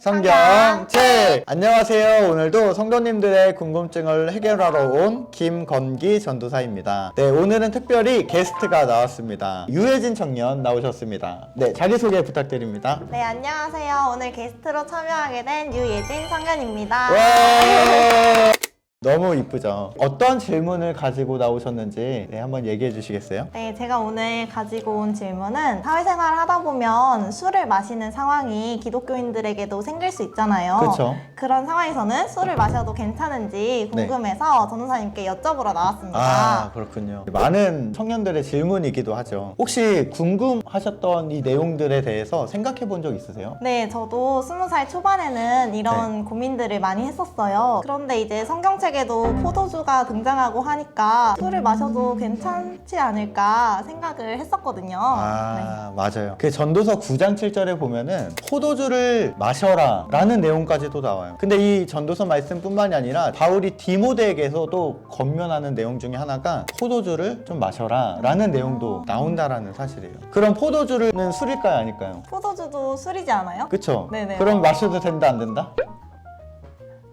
성경 책! 안녕하세요. 오늘도 성도님들의 궁금증을 해결하러 온 김건기 전도사입니다. 네, 오늘은 특별히 게스트가 나왔습니다. 유해진 청년 나오셨습니다. 네, 자기소개 부탁드립니다. 네, 안녕하세요. 오늘 게스트로 참여하게 된 유예진 성현입니다. 와! 너무 이쁘죠? 어떤 질문을 가지고 나오셨는지 네, 한번 얘기해 주시겠어요? 네, 제가 오늘 가지고 온 질문은 사회생활을 하다 보면 술을 마시는 상황이 기독교인들에게도 생길 수 있잖아요. 그쵸. 런 상황에서는 술을 마셔도 괜찮은지 궁금해서 전도사님께 여쭤보러 나왔습니다. 네. 아, 그렇군요. 많은 청년들의 질문이기도 하죠. 혹시 궁금하셨던 이 내용들에 대해서 생각해 본 적 있으세요? 네, 저도 스무 살 초반에는 이런 고민들을 많이 했었어요. 그런데 이제 성경책 에도 포도주가 등장하고 하니까 술을 마셔도 괜찮지 않을까 생각을 했었거든요. 네. 아, 맞아요. 그 전도서 9장 7절에 보면은 포도주를 마셔라 라는 내용까지도 나와요. 근데 이 전도서 말씀뿐만이 아니라 바울이 디모데에게서도 권면하는 내용 중에 하나가 포도주를 좀 마셔라 라는 내용도 나온다라는 사실이에요. 그럼 포도주는 술일까요? 아닐까요? 포도주도 술이지 않아요? 그쵸? 네네. 그럼 마셔도 된다 안 된다?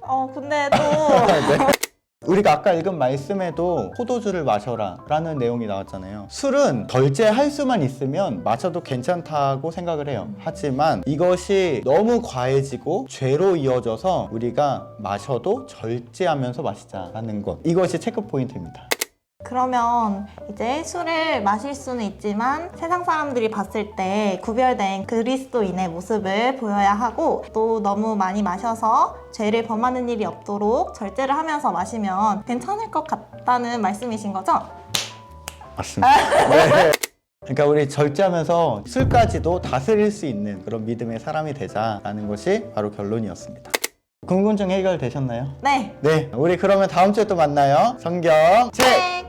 어, 근데 또 네. 우리가 아까 읽은 말씀에도 포도주를 마셔라 라는 내용이 나왔잖아요. 술은 절제할 수만 있으면 마셔도 괜찮다고 생각을 해요. 하지만 이것이 너무 과해지고 죄로 이어져서 우리가 마셔도 절제하면서 마시자라는 것. 이것이 체크 포인트입니다. 그러면 이제 술을 마실 수는 있지만 세상 사람들이 봤을 때 구별된 그리스도인의 모습을 보여야 하고 또 너무 많이 마셔서 죄를 범하는 일이 없도록 절제를 하면서 마시면 괜찮을 것 같다는 말씀이신 거죠? 맞습니다. 네. 그러니까 우리 절제하면서 술까지도 다스릴 수 있는 그런 믿음의 사람이 되자라는 것이 바로 결론이었습니다. 궁금증 해결되셨나요? 네. 네, 우리 그러면 다음 주에 또 만나요. 성경 책!